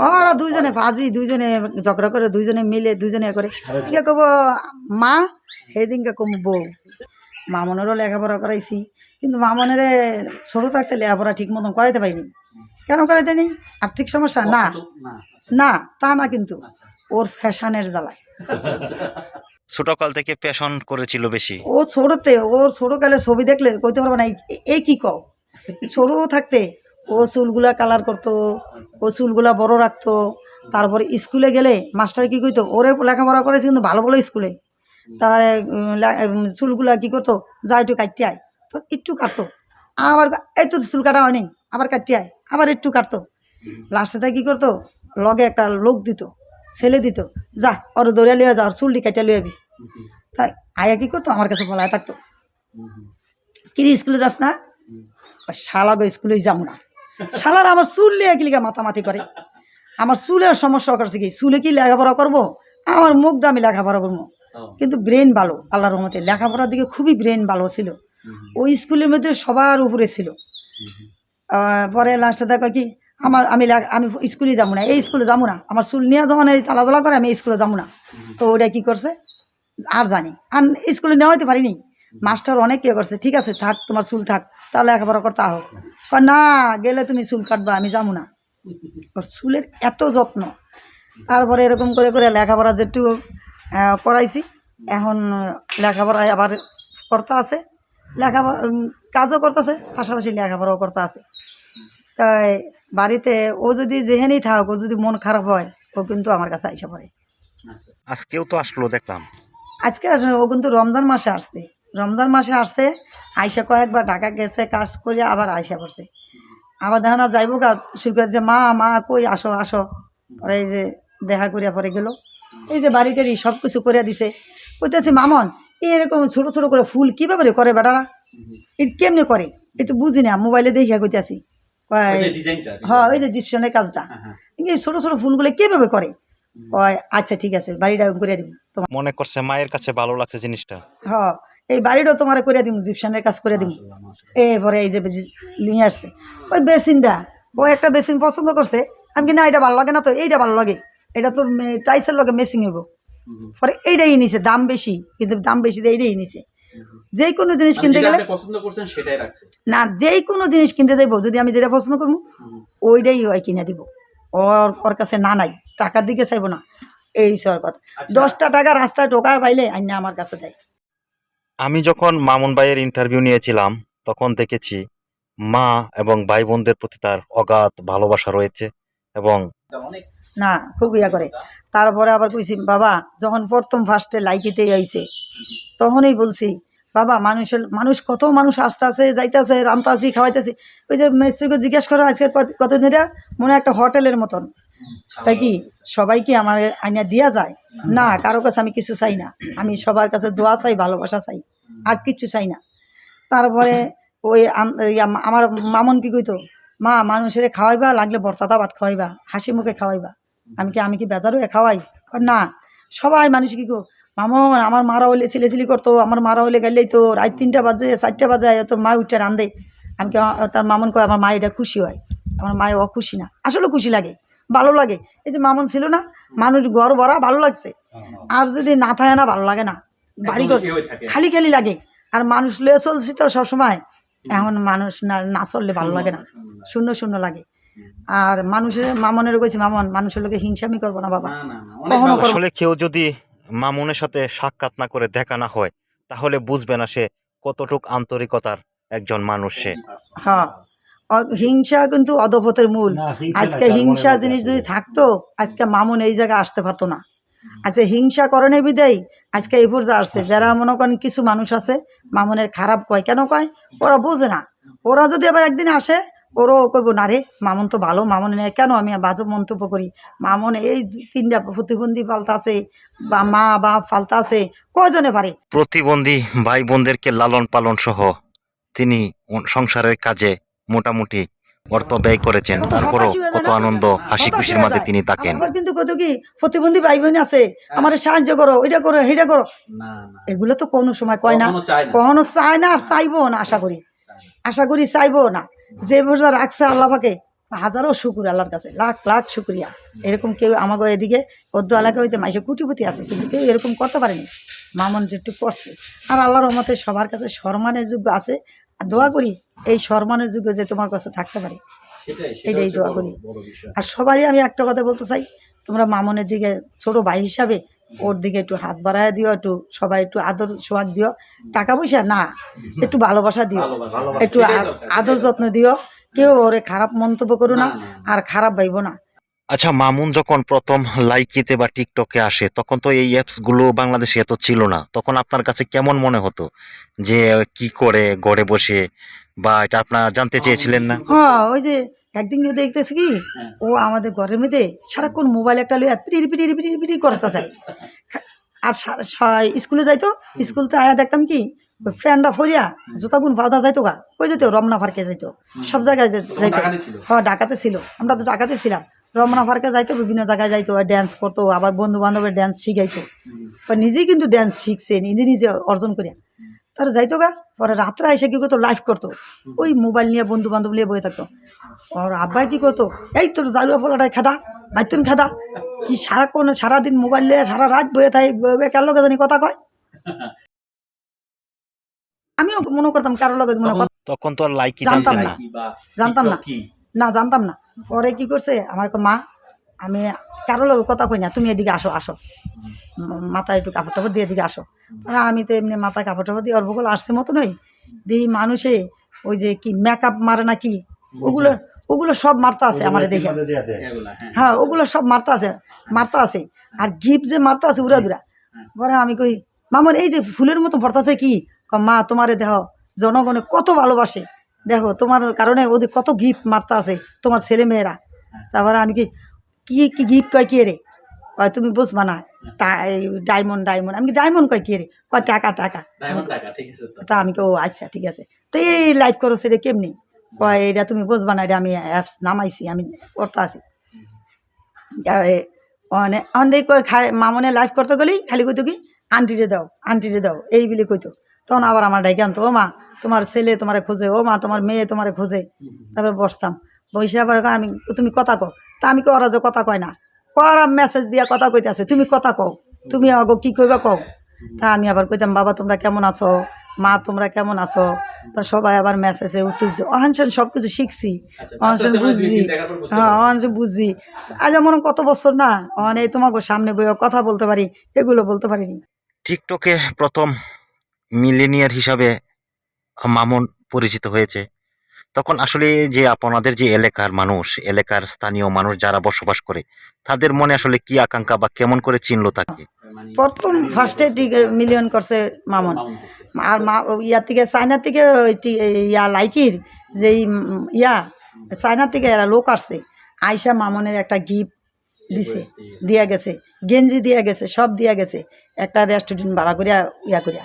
ওরা দুইজনে ভাজি দুইজনে ঝগড়া করে দুইজনে মিলে দুইজনে এ করে। কে কব মা সেদিনকে কম বউ। মামনেরও লেখাপড়া করাইছি কিন্তু মামনের ছোট থাকতে লেখাপড়া ঠিক মতন করাইতে পারিনি। কেন করাইতে নি আর্থিক সমস্যা? না। না না তা না কিন্তু। আচ্ছা। ওর ফ্যাশনের জ্বালায়। আচ্ছা আচ্ছা। ছোটকাল থেকে পেশন করেছিল বেশি। ও ছোটতে ওর ছোটকালের ছবি দেখলে কইতে পারবে না এই- এই কি কও? ছোট থাকতে ও চুলগুলা কালার করতো ও চুলগুলা বড় রাখতো। তারপরে স্কুলে গেলে মাস্টার কি করতো ওরে লেখাপড়া করেছে কিন্তু ভালো ভালো স্কুলে উম, চুলগুলা কি করতো যা একটু কাটতে আয়। তো একটু কাটতো। আবার এই তো চুল কাটা হয়নি আবার কাটতে আয় আবার একটু কাটতো। লাস্টে তাই কী করতো লগে একটা লোক দিত ছেলে দিত যা ওর দৌড়িয়া লিয়ে যা ওর চুলটি কাটিয়া লিয়ে আবি। তাই আয়া কি করতো আমার কাছে বলায় থাকতো। কিরে স্কুলে যাস না? কয়, শালা স্কুলে যাব না। শালার আমার চুল লিয়ে কি লিগা মাতামাতি করে? আমার চুলের সমস্যা করছে কি? চুলে কি লেখাপড়া করব? আমার মুখ দামি লেখাপড়া করব। কিন্তু ব্রেন ভালো আল্লাহর রহমতে। লেখাপড়ার দিকে খুবই ব্রেন ভালো ছিল। ওই স্কুলের মধ্যে সবার উপরে ছিল। পরে লাস্টে দেখো কি? আমার আমি আমি স্কুলে যাব না এই স্কুলে যাব না। আমার চুল নিয়ে যখন এই তালা তালা করে আমি স্কুলে যাব না। তো ওটা কি করছে? আর জানি। আর স্কুলে নেওয়া হইতে পারিনি। মাস্টার অনেক ইয়ে করছে ঠিক আছে থাক তোমার চুল থাক। তাহলে লেখাপড়া করতে আহ কয়, না গেলে তুমি চুল কাটবা আমি যাব না। ওর চুলের এত যত্ন। তারপরে এরকম করে করে লেখাপড়া যেটু করাইছি এখন লেখাপড়ায় আবার করতে আছে লেখাপড়া কাজও করতেছে পাশাপাশি লেখাপড়াও করতে আছে তাই বাড়িতে ও যদি যেখানেই থাক ওর যদি মন খারাপ হয় ও কিন্তু আমার কাছে আইসা পড়ে। আজকেও তো আসলো দেখলাম। আজকে আসলে ও কিন্তু রমজান মাসে আসছে। রমজান মাসে আসছে আইসা কয়েকবার ঢাকা গেছে কাজ করে আবার আইসা পড়ছে। আবার দেখা না যাইব গা শুরু যে মা মা কই আসো আসো। পরে এই যে দেখা করিয়া পরে গেল। এই যে বাড়ি টাড়ি সব কিছু করিয়া দিছে। কইতেছে মামন এরকম ছোট ছোট করে ফুল কীভাবে করে বেটারা? এটা কেমনে করে? একটু বুঝি না মোবাইলে দেখিয়া কইতেছি। ডিজাইনটা হ্যাঁ ওই যে জিপসনের কাজটা। হ্যাঁ হ্যাঁ। এই ছোট ছোট ফুলগুলো কীভাবে করে? কয় আচ্ছা ঠিক আছে বাড়িটা করে দিবি তোমার। মনে করছে মায়ের কাছে ভালো লাগছে জিনিসটা। হ্যাঁ এই বাড়িটাও তোমার করে দিব জিপসনের কাজ করে দিব। এরপরে এই যে নিয়ে আসছে। ওই বেসিনটা ও একটা বেসিন পছন্দ করছে। আমি কি না এটা ভালো লাগে না তো এইটা ভালো লাগে। এটা তোর টাইসের লগে মেসিং হব পরে এইটাই নিছে দাম বেশি কিন্তু দাম বেশি এইটাই নিছে। যে কোনো জিনিস মানে কিনতে গেলে না যেই কোনো জিনিস কিনতে যাইবো যদি আমি যেটা পছন্দ করব ওইটাই ওই কিনে দিব। ওর ওর কাছে না নাই টাকার দিকে চাইব না। এই সব কথা। আচ্ছা। দশটা টাকা রাস্তায় টোকায় পাইলে আইনা আমার কাছে দেয়। আমি যখন মামুন ভাইয়ের ইন্টারভিউ নিয়েছিলাম, তখন দেখেছি মা এবং ভাই বোনদের প্রতি তার অগাধ ভালোবাসা রয়েছে এবং না, খুব ইয়া করে। তারপরে আবার কইছি, বাবা, যখন প্রথম ফার্স্টে লাইকিতে আইছে, তখনই বলছি, বাবা, মানুষের, মানুষ কত মানুষ আসতেছে, যাইতেছে, রান্তাছি, খাওয়াইতেছি। ওই যে মিস্ত্রিকে জিজ্ঞেস করো আজকে কত- কতদিন মনে একটা হোটেলের মতন। তাই কি? সবাই কি আমার আইনা দিয়া যায়? না, কারও কাছে আমি কিছু চাই না। আমি সবার কাছে দোয়া চাই, ভালোবাসা চাই। আর কিছু চাই না। তারপরে ওই আমার মামন কি কইতো? মা, মানুষের খাওয়াইবা, লাগলে বর্তাতা ভাত খাওয়াইবা, হাসি মুখে খাওয়াইবা। আমি কি আমি কি বেজার হয়ে খাওয়াই? না। সবাই মানুষ কি কো? মামন, আমার মারা হলে হইলে ছিলেছিলি করতো, আমার মারা হইলে গেলেই তো রাত তিনটা বাজে, চারটা বাজে তোর মা উঠে রান্ধে আমি কি, তার মামন কয়, আমার মা এটা খুশি হয়। আমার মায়ের অখুশি না। আসলে খুশি লাগে। ভালো লাগে। এই যে মামন ছিল না মানুষ ঘর ভরা ভালো লাগছে। আর যদি না থাকে না ভালো লাগে না। বাড়ি হয়ে খালি খালি লাগে। আর মানুষ লয়ে চলছি তো সবসময়। এখন মানুষ না না চললে ভালো লাগে না। শূন্য শূন্য লাগে। আর মানুষের মামনের কইছি মামন মানুষের লোকে হিংসামি করব না বাবা। আসলে কেউ যদি মামুনের সাথে সাক্ষাৎ না করে দেখা না হয় তাহলে বুঝবে না সে কতটুক আন্তরিকতার একজন মানুষ সে। হ্যাঁ। হিংসা কিন্তু অধপতের মূল। আজকে হিংসা জিনিস যদি থাকতো আজকে মামুন এই জায়গায় আসতে পারতো না। আজকে হিংসা করণে বিদায় আজকে এই পর্যায়ে আসছে। যারা মনে করেন কিছু মানুষ আছে মামুনের খারাপ কয় কেন কয়? ওরা বোঝে না। ওরা যদি আবার একদিন আসে ওরও কইব না রে মামুন তো ভালো মামুন নিয়ে কেন আমি বাজব মন্তব্য করি? মামুন এই তিনটা প্রতিবন্ধী পাল্টা আছে বা মা বাপ পাল্টা আছে কয়জনে পারে? প্রতিবন্ধী ভাই বোনদেরকে লালন পালন সহ তিনি সংসারের কাজে মোটামুটি অর্থ ব্যয় করেছেন। তারপরও হয়ে যায় কত আনন্দ হাসি খুশির মাঝে তিনি থাকেন। কিন্তু কত কি প্রতিবন্ধী ভাই বোন আছে আমার সাহায্য করো এটা করো এটা করো। না না। এগুলো তো কোনো সময় কয় না। কখনো চায় না। কখনো চায় না আর চাইব না আশা করি। আশা করি চাইব না। যে বোঝা রাখছে আল্লাহ পাকে হাজারো শুকুর আল্লাহর কাছে লাখ লাখ শুক্রিয়া। এরকম কেউ আমাকে এদিকে অদ্য এলাকা হইতে মাইসে কুটিপতি আছে কিন্তু কেউ এরকম করতে পারেনি। মামন যেটুকু করছে। আর আল্লাহর রহমতে সবার কাছে সম্মানের যোগ্য আছে আর দোয়া করি এই সম্মানের যুগে যে তোমার কাছে থাকতে পারে। এটাই দোয়া করি। আর সবারই আমি একটা কথা বলতে চাই তোমরা মামনের দিকে ছোট ভাই হিসাবে ওর দিকে একটু হাত বাড়ায় দিও একটু সবাই একটু আদর সোয়াগ দিও। টাকা পয়সা না একটু ভালোবাসা দিও। একটু আদর যত্ন দিও। কেউ ওরে খারাপ মন্তব্য করো না। আর খারাপ ভাইব না। আচ্ছা মামুন যখন প্রথম লাইকিতে বা টিকটকে আসে তখন তো এই অ্যাপসগুলো বাংলাদেশে এত ছিল না। তখন আপনার কাছে কেমন মনে হতো যে কি করে ঘরে বসে বা এটা আপনার জানতে চেয়েছিলেন না? হ্যাঁ ওই যে একদিন দেখতেছি কি হ্যাঁ। ও আমাদের ঘরের মধ্যে সারাক্ষণ মোবাইল একটা লইয়া পিটির পিটির পিটির পিটির করতে যায় আর স্কুলে যাইতো স্কুলতে আয়া দেখতাম কি ফ্রেন্ডরা ফরিয়া জুতাগুন পাওয়া যাইতো গা কই যেত রমনা পার্কে যাইতো। সব জায়গায় যাই- যাইতো ডাকাতি ছিল? হ্যাঁ ডাকাতে ছিল। আমরা তো ডাকাতে ছিলাম। রমনা পার্কে যাইতো বিভিন্ন জায়গায় যাইতো ড্যান্স করতো আবার বন্ধু বান্ধবের ড্যান্স শিখাইতো বা নিজেই কিন্তু ড্যান্স শিখছে নিজে নিজে অর্জন করিয়া। তার যাইতো গা পরে রাত্রে এসে কি করতো লাইভ করতো। ওই মোবাইল নিয়ে বন্ধু বান্ধব নিয়ে বয়ে থাকতো। আর আব্বাই কি করতো এই তোর জালুয়া ফলাটাই খাদা বাইতুন খাদা। কি সারাক্ষণ সারাদিন মোবাইল নিয়ে সারা রাত বয়ে থাকে কেন লোকে জানি কথা কয়? আমিও মনে করতাম কারোর লগে মনে তখন- তখন তো লাইকি জানতাম জানতেন না। না। কি জানতাম না। না জানতাম না। পরে কি করছে? আমার মা আমি কারোর লগে কথা কই না তুমি এদিকে আসো আসো। মাথায় একটু কাপড় টাপড় দিয়ে এদিকে আসো। আমি তো এমনি মাথায় কাপড় টাপড় দিয়ে করে আসছে মতো নই দিই মানুষে ওই যে কি মেকআপ মারে না কি? ওগুলো ওগুলো সব মারতে আছে আমার দেখে। হ্যাঁ। হ্যাঁ ওগুলো সব মারতে আছে মারতে আছে। আর গিফট যে মারতে আছে উড়া দুরা। পরে আমি কই মামার এই যে ফুলের মতো ভরতাছে কি? মা তোমারে দেহ জনগণে কত ভালোবাসে। দেখো তোমার কারণে ওদের কত গিফট মারতে আছে তোমার ছেলে মেয়েরা। তারপরে আমি কি কি কি গিফট কয় কে রে? কয় তুমি বুঝবা না ডায়মন্ড ডায়মন্ড আমি কি ডায়মন্ড কয় কে রে? কয় টাকা টাকা। তো। আমি কো আচ্ছা ঠিক আছে। তো এই লাইভ করো সেটা কেমনি? কয় এটা তুমি বুঝবা না এটা আমি অ্যাপস নামাইছি আমি করতে আছি অনেক অনেক কই খাই মামনে লাইভ করতে গেলেই খালি কইতো কি আন্টিরে দাও আন্টিরে দাও এই বলে কইতো। তখন আবার আমার ডাইকে আনতো ও মা তোমার ছেলে তোমার খোঁজে ও মা তোমার মেয়ে তোমার খোঁজে। তারপরে বসতাম। বসে আবার আমি তুমি কথা কও। তা আমি কই ওরা যে কথা কয় না। করা মেসেজ দিয়া কথা কইতাছে তুমি কথা কও। তুমি আগো কি কইবা কও? তা আমি আবার কইতাম বাবা তোমরা কেমন আছো? মা তোমরা কেমন আছো? তা সবাই আবার মেসেজে উত্তর দিত অহানসন সব কিছু শিখছি। আচ্ছা অহানসন আস্তে মানে দুই বুঝছি হ্যাঁ। অহানসন বুঝছি। আজ এমন কত বছর না অন এই তোমাকে সামনে বইয়া কথা বলতে পারি এগুলো বলতে পারিনি। টিকটকে প্রথম মিলেনিয়ার হিসাবে মামুন পরিচিত হয়েছে। তখন আসলে যে আপনাদের যে এলাকার মানুষ, এলাকার স্থানীয় মানুষ যারা বসবাস করে, তাদের মনে আসলে কি আকাঙ্ক্ষা বা কেমন করে চিনলো তাকে? প্রথম ফার্স্টে মিলিয়ন করছে মামন। আর মা ইয়ার থেকে চায়নার থেকে ইয়া লাইকির যে ইয়া চায়নার থেকে এরা লোক আসছে। আয়সা মামনের একটা গিফট দিছে, দিয়া গেছে। গেঞ্জি দিয়া গেছে, সব দিয়া গেছে। একটা রেস্টুরেন্ট ভাড়া করিয়া, ইয়া করিয়া।